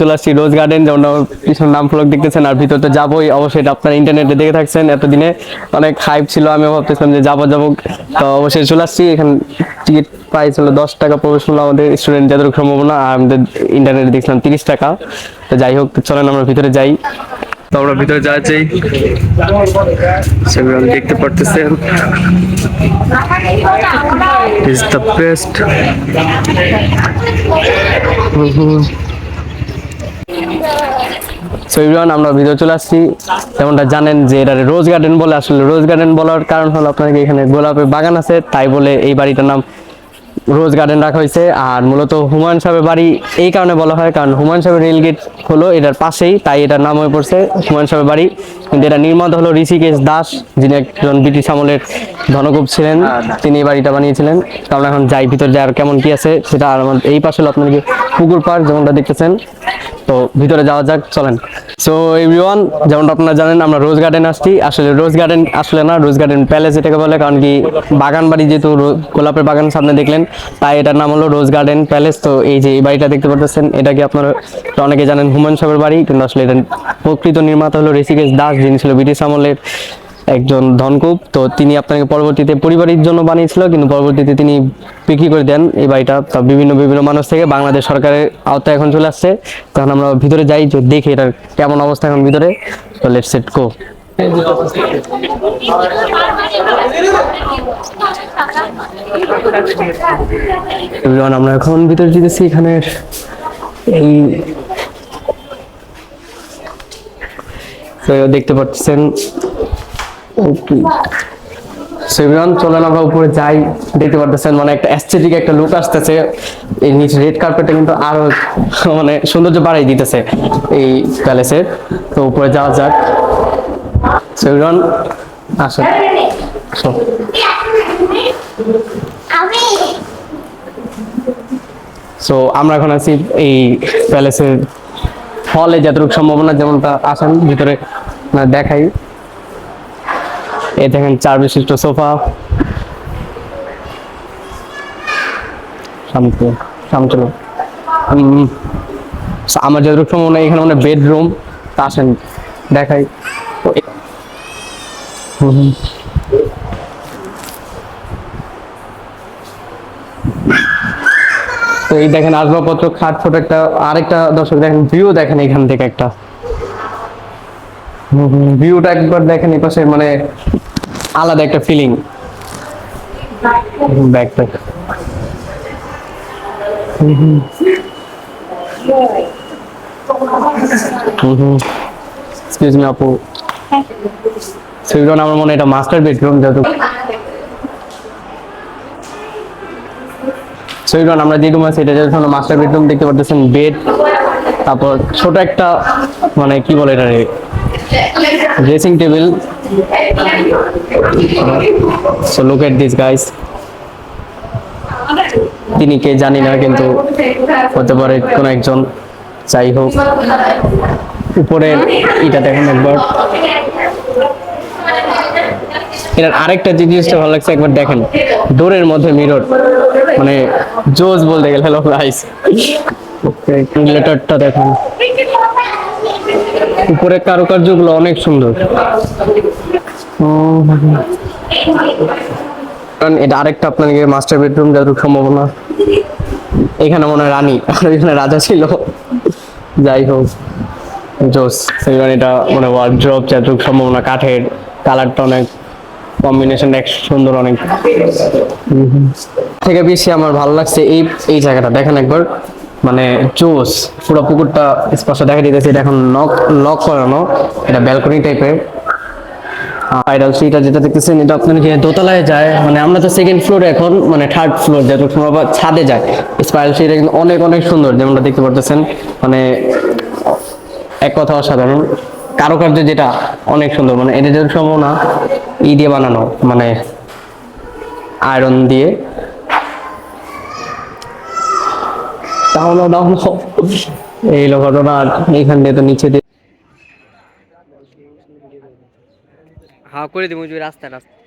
চলে আসছি রোজ গার্ডেন যেমন নাম ফলক দেখতেছেন, আর ভিতরে যাবোই। অবশ্যই এটা আপনারা ইন্টারনেটে দেখে থাকছেন। এতদিনে অনেক হাইপ ছিল আমি ভাবতেছিলাম যে যাব যাব। তো অবশ্যই চলে আসছি। এখানে টিকিট প্রাইস হলো দশ টাকা, প্রবেশ মূল্য আমাদের স্টুডেন্ট যতটুকু সম্ভাবনা আর আমাদের ইন্টারনেটে দেখছিলাম তিরিশ টাকা। তো যাই হোক, চলেন আমরা ভিতরে যাই। তো আমরা ভিতরে চাই সেগুলো দেখতে পারতেছেন। Best সো এভরিওয়ান আমরা ভিডিও চলে আসছি। যেমনটা জানেন যে এটা রোজ গার্ডেন বলে, আসলে রোজ গার্ডেন বলার কারণ হলো আপনাকে এখানে গোলাপের বাগান আছে, তাই বলে এই বাড়িটার নাম রোজ গার্ডেন রাখা হয়েছে আর মূলত হুমায়ুন সাহেবের বাড়ি এই কারণে বলা হয়, কারণ হুমায়ুন সাহেবের রেল গেট হলো এটার পাশেই, তাই এটার নাম হয়ে পড়ছে হুমায়ুন সাহেবের বাড়ি। কিন্তু এটা নির্মাতা হলো ঋষিকেশ দাস, যিনি একজন ব্রিটিশ আমলের ধনকুব ছিলেন, তিনি এই বাড়িটা বানিয়েছিলেন। কারণ এখন যাই, ভিতর যাই আর কেমন কি আছে, সেটা আর আমার এই পাশে হলো আপনাদেরকে পুকুর পাড়, যেমনটা দেখতেছেন। তো ভিতরে যাওয়া যাক, চলেন। সো এভরিওয়ান যেমনটা আপনারা জানেন, আমরা রোজ গার্ডেন আসছি। আসলে রোজ গার্ডেন আসলে না রোজ গার্ডেন প্যালেস এটাকে বলে, কারণ কি বাগান বাড়ি যেহেতু গোলাপের বাগান সামনে দেখলেন, তাই এটার নাম হলো রোজ গার্ডেন প্যালেস তো এই যে এই বাড়িটা দেখতে পাচ্ছেন এটা কি আপনারা অনেকে জানেন হুমায়ুন সাহেবের বাড়ি, কিন্তু আসলে এটা প্রকৃত নির্মাতা হলো ঋষিকেশ দাস, যিনি ছিল ব্রিটিশ আমলের একজন ধনকুব। তো তিনি আপনাকে পরবর্তীতে পরিবারের জন্য বানিয়েছিল, কিন্তু পরবর্তীতে তিনি বিক্রি করে দেন। এই বাড়িটা তা বিভিন্ন বিভিন্ন মানুষ থেকে বাংলাদেশ সরকারের আওতায় এখন চলে আসছে। তখন আমরা ভিতরে যাই, যে দেখি এটার কেমন অবস্থা এখন ভিতরে। তো লেট সেট গো আমরা এখন ভিতরে যেতেছি এখানে। এই দেখতে পাচ্ছেন সেভিয়ন চলেন আমরা উপরে যাই। দেখতে পারতেছেন মানে একটা অ্যাস্থেটিক একটা লুক আসতেছে। এই নিচে রেড কার্পেটটা কিন্তু আরও মানে সৌন্দর্য বাড়াই দিতেছে এই প্যালেসের তো উপরে যাওয়া যাক। সেভিয়ন আসুন আসো। সো আমরা এখন আছি এই প্যালেসের হলে যতটুকু সম্ভাবনা যেমনটা আসেন, ভিতরে দেখাই। এই দেখেন চার বিশিষ্ট সোফা। আমার যতটুকু সম্ভাবনা এখানে মানে বেডরুম তা আসেন, দেখাই। তো এ- এই দেখেন আসবাবপত্র খাট ছোট একটা, আরেকটা দর্শক দেখেন, ভিউ দেখেন এখান থেকে একটা। ভিউটা একবার দেখেন এই পাশে মানে আলাদা একটা feeling back back excuse me আপু। সেগুলো আমার মনে এটা মাস্টার বেডরুম যেহেতু। সেইগুলো আমরা যে রুম আছে, এটা যেহেতু মাস্টার বেডরুম দেখতে পারতেছেন বেড তারপর ছোট একটা মানে কি বলে এটা dressing table so look at this guys তিনি কে জানি না, কিন্তু হতে পারে কোন একজন। যাই হোক উপরে এটা দেখেন একবার। এটার আরেকটা জিনিসটা ভালো লাগছে, একবার দেখেন। ডোরের মধ্যে মিরর মানে জোস বলতে গেলে হ্যালো গাইস ওকে লেটারটা দেখেন। উপরে কারুকার্যগুলো অনেক সুন্দর। কারণ এটা আরেকটা আপনাকে মাস্টার বেডরুম যতটুকু সম্ভাবনা এখানে মনে হয় রানী আর এখানে রাজা ছিল। যাই হোক জোস সেখানে এটা মানে ওয়ার্ড্রপ যতটুকু সম্ভাবনা কাঠের কালারটা অনেক কম্বিনেশন এক সুন্দর অনেক। থেকে বেশি আমার ভালো লাগছে এই এই জায়গাটা। দেখেন একবার। মানে জোস পুরো পুকুরটা স্পষ্ট দেখা দিতেছে, এটা এখন লক লক করানো, এটা ব্যালকনি টাইপের আইডাল সিটা যেটা দেখতেছেন, এটা আপনার যে দোতলায় যায় মানে আমরা তো সেকেন্ড ফ্লোরে এখন মানে থার্ড ফ্লোর যত আবার ছাদে যায়। স্পাইরাল সিটা কিন্তু অনেক অনেক সুন্দর, যেমনটা দেখতে পারতেছেন। মানে এক কথা অসাধারণ। কারুকার্য যেটা, অনেক সুন্দর মানে এটা যেটা সম্ভব না ই দিয়ে বানানো মানে আয়রন দিয়ে। তাহলে দাও এই ঘটনা আর এইখান দিয়ে তো নিচে দিয়ে হা করে দিব রাস্তা রাস্তা